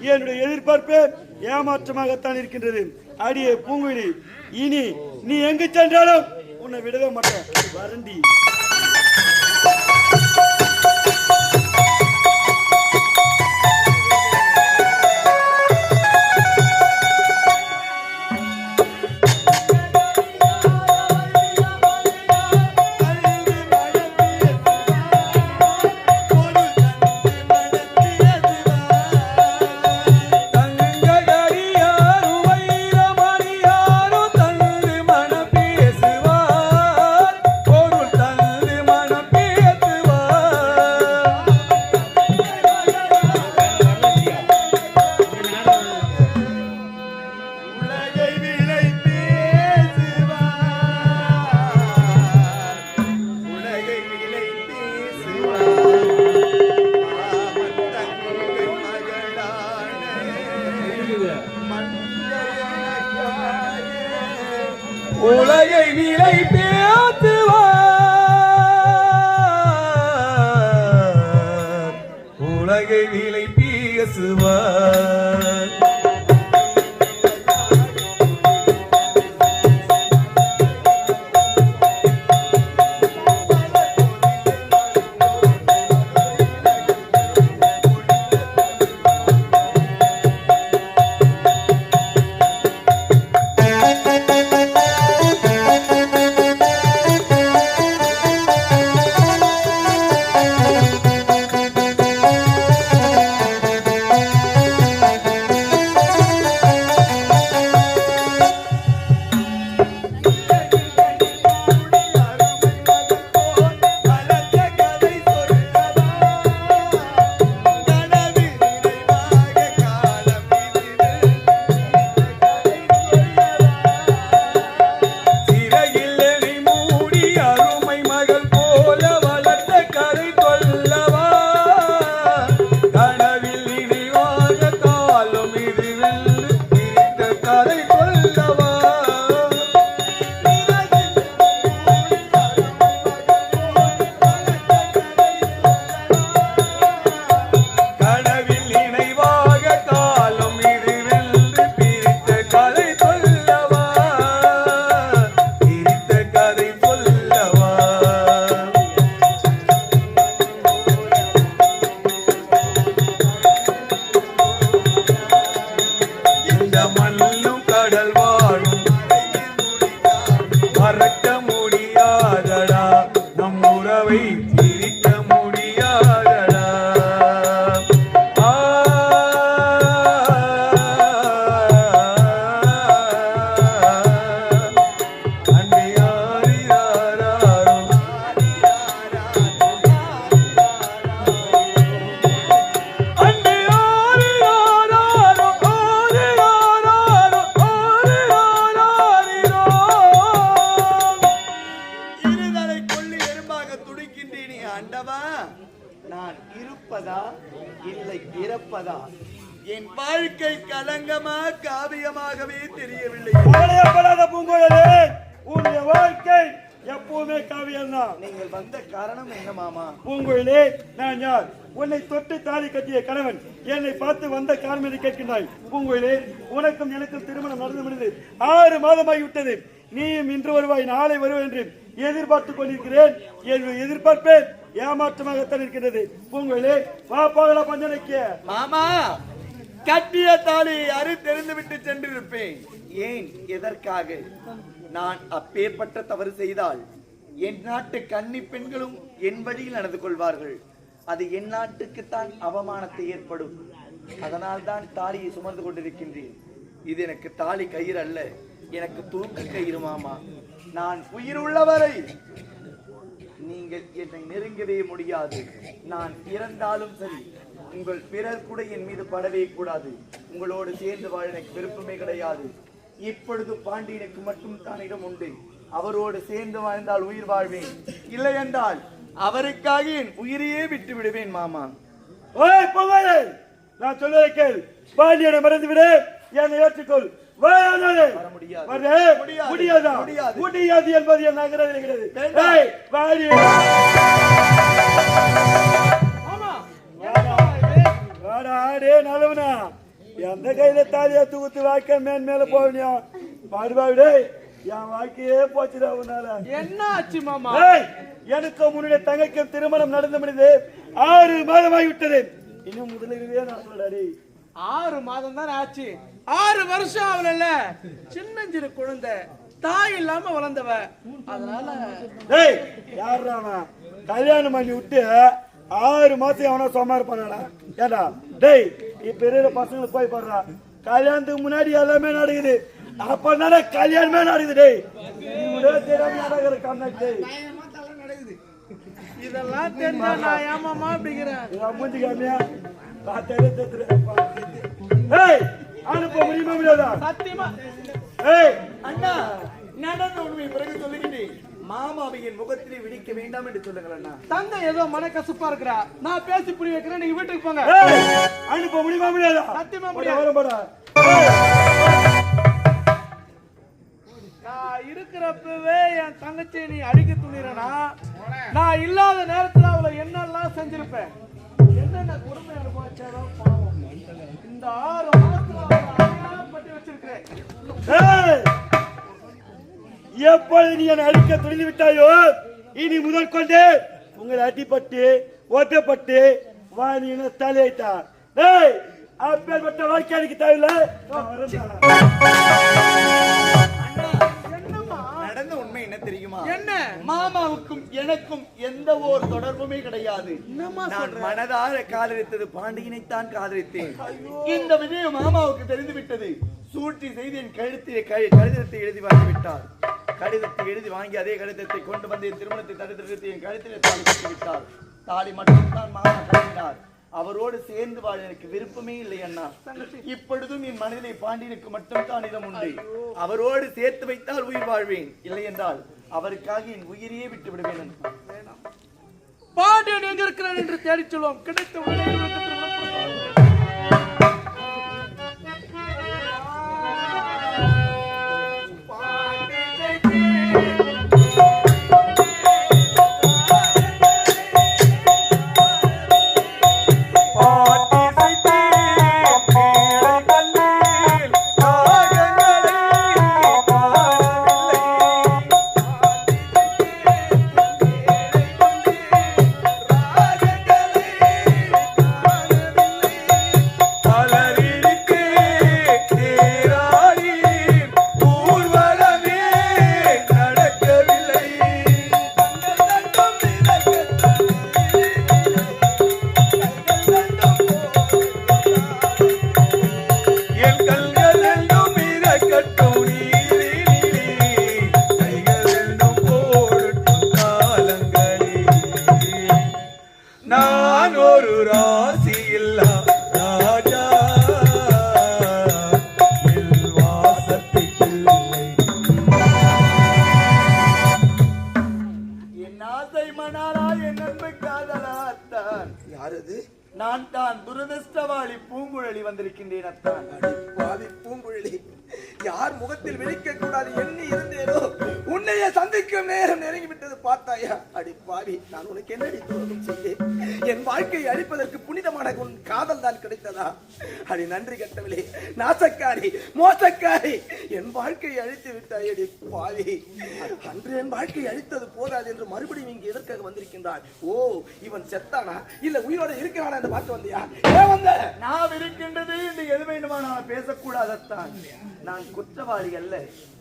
என்னுடைய எதிர்பார்ப்பு ஏமாற்றமாகத்தான் இருக்கின்றது. அடியே பூங்குடி இனி நீ எங்கு சென்றாலும் உன்னை விடவே மாட்டேன். வரண்டி நான் இருப்பதா? இல்லை இறப்பதா என் வாழ்க்கை கலங்கமா காவியமாகவே தெரியவில்லை. கவலையப்படாத பூங்குழலே உன்னுடைய வாழ்க்கை எப்பவுமே காவியம்தான். நீங்கள் வந்த காரணம் என்ன மாமா? பூங்குழலே நான் யார்? உன்னை தொட்டு தாலி கட்டிய கணவன் என்னை பார்த்து வந்த காரணம் என்று கேட்கின்றாய். பூங்குழலே உனக்கும் எனக்கும் திருமணம் நடந்து முடிந்தது ஆறு மாதமாகிவிட்டது நீயும் இன்று வருவாய் நாளை வருவாய் என்று எதிர்பார்த்துக் கொண்டிருக்கிறேன். என் எதிர்பார்ப்பேன். ஏமாற்றமாகத்தான் இருக்கின்றது பூங்குழலே வா போகலாம் பஞ்சனைக்கு மாமா கட்டிய தாலி யாரு தெரிந்து விட்டு சென்றிருப்பேன். ஏன் எதற்காக? நான் அப்பேற்பட்ட தவறு செய்தால் என் நாட்டு கன்னி பெண்களும் என் வழியில் நடந்து கொள்வார்கள். அது என் நாட்டுக்குத்தான் அவமானத்தை ஏற்படும். அதனால் தான் தாலியை சுமந்து கொண்டிருக்கின்றேன். இது எனக்கு தாலி கயிறு அல்ல எனக்கு தூக்கு கயிறு மாமா. நான் உயிர் உள்ளவரை நீங்கள் என்னை நெருங்கவே முடியாது. நான் இறந்தாலும் சரி உங்கள் பிறர் கூட என் மீது படவே கூடாது. உங்களோடு சேர்ந்து வாழ எனக்கு விருப்பமே கிடையாது. இப்பொழுது பாண்டியனுக்கு மட்டும் தான் இடம் உண்டு. அவரோடு சேர்ந்து வாழ்ந்தால் உயிர் வாழ்வேன். இல்லை என்றால் அவருக்காக என் உயிரையே விட்டு விடுவேன் மாமா. ஓய் நான் சொல்வதை கேள். பாண்டியனை மறந்துவிடு. என்னை ஏற்றுக்கொள். முடியாது. முடியாது. என்பது என். வாடா, டேய் நல்லவனா. எந்த கையில தாலியா தூக்குத்து வாழ்க்கை மேன் மேல போவனியா? பாடுபாவிடே என் வாழ்க்கையே போச்சுடா உன்னால. என்ன ஆச்சு மாமா? ஏய், எனக்கும் உன்னுடைய தங்கைக்கும் திருமணம் நடந்து முடிந்தது ஆறு மாதமாகி விட்டது இன்னும் முதலிலே நடக்கலடா டேய். ஆறு மாதம் தான் ஆச்சு. ஆறு வருஷம் ஆகல சின்னஞ்சிறு குழந்தை தாய் இல்லாம வளர்ந்தவ. அதனால டேய் அவன்? கல்யாணம் பண்ணி விட்டு ஆறு மாசம் எவனோ சும்மா இருப்பானடா. ஏடா டேய் இப்ப இருக்கிற பசங்களுக்கு போய் பாடுறா கல்யாணத்துக்கு முன்னாடி எல்லாமே நடக்குது. அப்ப தானே கல்யாணமே நடக்குது டேய். தெரியாம நடக்கிற கண்ணாடி டேய். இதெல்லாம் தெரிஞ்சா நான் ஏமாமா அப்படிங்கிறேன். அனுப்ப முடியுமா முடியாதா சத்தியமா. ஏய். அண்ணா நடந்த உண்மை பிறகு சொல்லுகிறேன். மாமாவை என் முகத்திலே விடிக்க வேண்டாம் என்று சொல்லுங்கள் அண்ணா. தந்தை ஏதோ மனக்கசப்பா இருக்கிறா. நான் பேசி புரிய வைக்கிறேன். நீங்க வீட்டுக்கு போங்க. அனுப்ப முடியுமா முடியாதா சத்தியமா முடியாது. நான் இருக்கிறப்பவே என் தங்கச்சியை நீ அடிக்க துணிறனா? நான் இல்லாத நேரத்துல அவளை என்னெல்லாம் செஞ்சிருப்பேன்? இந்த ஆறு மாசத்துல அவளை வச்சிருக்கிறேன். ஏய்! எப்பொழுது நீ என்னை அடிக்க துணிந்து விட்டாயோ? இனி முதல் கொண்டு உங்களை அடிப்பட்டு ஓட்டப்பட்டு வாணியின தலையிட்டார். டேய் அப்பேற்பட்ட வாழ்க்கை எனக்கு தேவையில்லை என்ன? மாமாவுக்கும் எனக்கும் எந்த ஓர் தொடர்புமே கிடையாது. நான் மனதார காதலித்தது பாண்டியனைத்தான் காதலித்தேன். இந்த விஷயம் மாமாவுக்கு தெரிந்து விட்டது சூழ்ச்சி செய்து என் கழுத்திலே கழு- கடிதத்தை எழுதி வாங்கி விட்டார் கடிதத்தை எழுதி வாங்கி அதே கடிதத்தை கொண்டு வந்து என் திருமணத்தை தடுத்து என் கழுத்திலே தாலி கட்டி விட்டார். தாலி மட்டும்தான் மாமா கட்டினார். அவரோடு சேர்ந்து வாழ எனக்கு விருப்பமே இல்லை அண்ணா. இப்பொழுதும் என் மனதிலே பாண்டியனுக்கு மட்டும் தான் இடம் உண்டு. அவரோடு சேர்த்து வைத்தால் உயிர் வாழ்வேன். இல்லை என்றால் அவருக்காக என் உயிரையே விட்டு விடுவேன் பாண்டியன் எங்க இருக்கிறான் என்று தேடிச் சொல்லுவோம் கிடைத்த உடனே ஒரு ராசி இல்லா ராஜா. என் வாசத்துக் பிள்ளை. என் ஆசை மணாலா என் அன்பு காதலாத்தான் யார் அது நான் தான் துரதிருஷ்டவாளி பூங்குழலி வந்திருக்கின்றேன் அத்தான். பாவி பூங்குழலி. யார் முகத்தில் விழிக்க கூடாது எண்ணி இருந்தேனோ உன்னைய நேரம் நெருங்கி விட்டது பார்த்தாயா? அடி பாவி நான் உனக்கு என்னடி துரோகம் செய்தேன்? என் வாழ்க்கையை அழிப்பதற்கு புனிதமான உன் காதல் தான் கிடைத்ததா? அடி நன்றி கட்டவில்லை நாசக்காரி மோசக்காரி என் வாழ்க்கையை அழித்து விட்டாய் அடி பாவி. அன்று என் வாழ்க்கையை அழித்தது போதாது என்று மறுபடியும் இங்கு எதற்காக வந்திருக்கின்றான் ஓ இவன் செத்தானா? இல்ல உயிரோட இருக்கிறானா என்று பார்த்து வந்தியா? ஏன் வந்த? நான் இருக்கின்றது என்று எது வேண்டுமானால் பேசக்கூடாதத்தான். நான் குற்றவாளி அல்ல.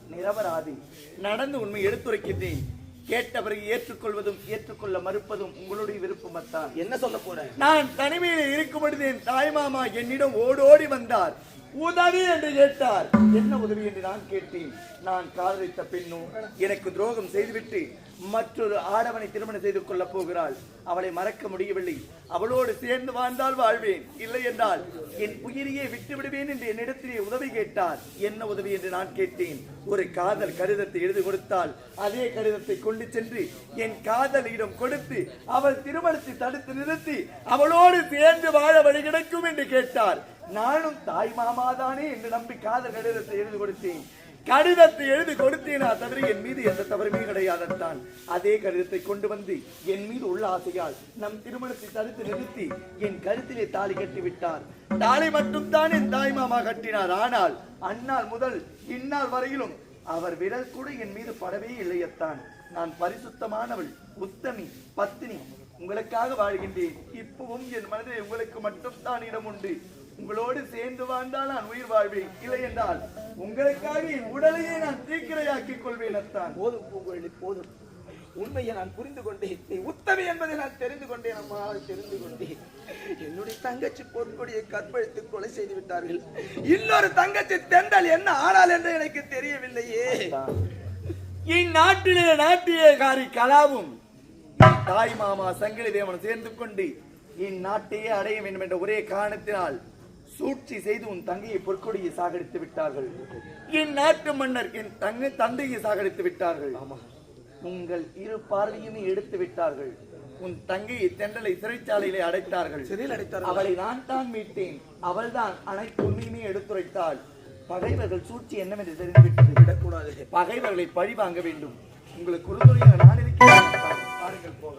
நிரபராதி. நடந்து உண்மை எடுத்துரைக்கின்றேன். கேட்ட பிறகு ஏற்றுக்கொள்வதும் ஏற்றுக்கொள்ள மறுப்பதும் உங்களுடைய விருப்பமத்தான். என்ன சொல்ல போற நான் தனிமையில் இருக்கும் பொழுது என் தாய்மாமா என்னிடம் ஓடோடி வந்தார். உதவி என்று கேட்டார். என்ன உதவி என்று நான் கேட்டேன். நான் காதலித்த பெண்ணும் எனக்கு துரோகம் செய்துவிட்டு மற்றொரு ஆடவனை திருமணம் செய்து கொள்ளப் போகிறாள். அவளை மறக்க முடியவில்லை. அவளோடு சேர்ந்து வாழ்ந்தால் வாழ்வேன். இல்லை என்றால் என் உயிரையே விட்டு விடுவேன் என்று என்னிடத்திலே உதவி கேட்டார். என்ன உதவி? என்று நான் கேட்டேன். ஒரு காதல் கடிதத்தை எழுதி கொடுத்தால் அதே கடிதத்தை கொண்டு சென்று என் காதலியிடம் கொடுத்து அவள் திருமணத்தை தடுத்து நிறுத்தி அவளோடு சேர்ந்து வாழ வழி கிடைக்கும் என்று கேட்டார். நானும் தாய் மாமாதானே என்று நம்பி காதல் கடிதத்தை எழுதி கொடுத்தேன். கடிதத்தை எழுதி கொடுத்தேனா தவிர என் மீது எந்த தவறுமே கிடையாதத்தான். அதே கடிதத்தை கொண்டு வந்து என் மீது உள்ள ஆசையால் நம் திருமணத்தை தடுத்து நிறுத்தி என் கருத்திலே தாலி கட்டி விட்டார். தாலி மட்டும்தான் என் தாய் மாமா கட்டினார். ஆனால் அன்னால் முதல் இந்நாள் வரையிலும் அவர் விரல் கூட என் மீது படவே இல்லையத்தான். நான் பரிசுத்தமானவள் உத்தமி பத்தினி உங்களுக்காக வாழ்கின்றேன். இப்பவும் என் மனதில் உங்களுக்கு மட்டும் தான் இடம் உண்டு. உங்களோடு சேர்ந்து வாழ்ந்தால் நான் உயிர் வாழ்வேன். இல்லை என்றால் உங்களுக்காக என் உடலையே நான் தீக்கிரையாக்கிக் கொள்வேன் அத்தான் போதும் பூங்குழலி போதும். உண்மையை நான் புரிந்து கொண்டேன். நீ உத்தமி என்பதை நான் தெரிந்து கொண்டேன் அம்மா தெரிந்து கொண்டேன். என்னுடைய தங்கச்சி பொற்கொடியை கற்பழித்து கொலை செய்து விட்டார்கள். இன்னொரு தங்கச்சி தெண்டல் என்ன ஆனால் என்று எனக்கு தெரியவில்லையே. இந்நாட்டிலே நாட்டியக்காரி கலாவும் தாய் மாமா சங்கிலி தேவன் சேர்ந்து கொண்டு இந்நாட்டையே அடைய வேண்டும் என்ற ஒரே காரணத்தினால் சூழ்ச்சி செய்து உன் தங்கையை பொற்கொடியை சாகடித்து விட்டார்கள். இந்நாட்டு மன்னர் என் தங்கை தந்தையை சாகடித்து விட்டார்கள். உங்கள் இரு பார்வையுமே எடுத்து விட்டார்கள். உன் தங்கையை தெண்டலை சிறைச்சாலையிலே அடைத்தார்கள். சிறையில் அடைத்தார்களா? அவளை நான் தான் மீட்டேன். அவள்தான் அனைத்து உண்மையுமே எடுத்துரைத்தாள். பகைவர்கள் சூழ்ச்சி என்னவென்று தெரிந்துவிட்டது. விடக்கூடாது. பகைவர்களை பழி வாங்க வேண்டும். உங்களுக்கு உறுதுணையாக நான் இருக்கிறேன். பாருங்கள் போக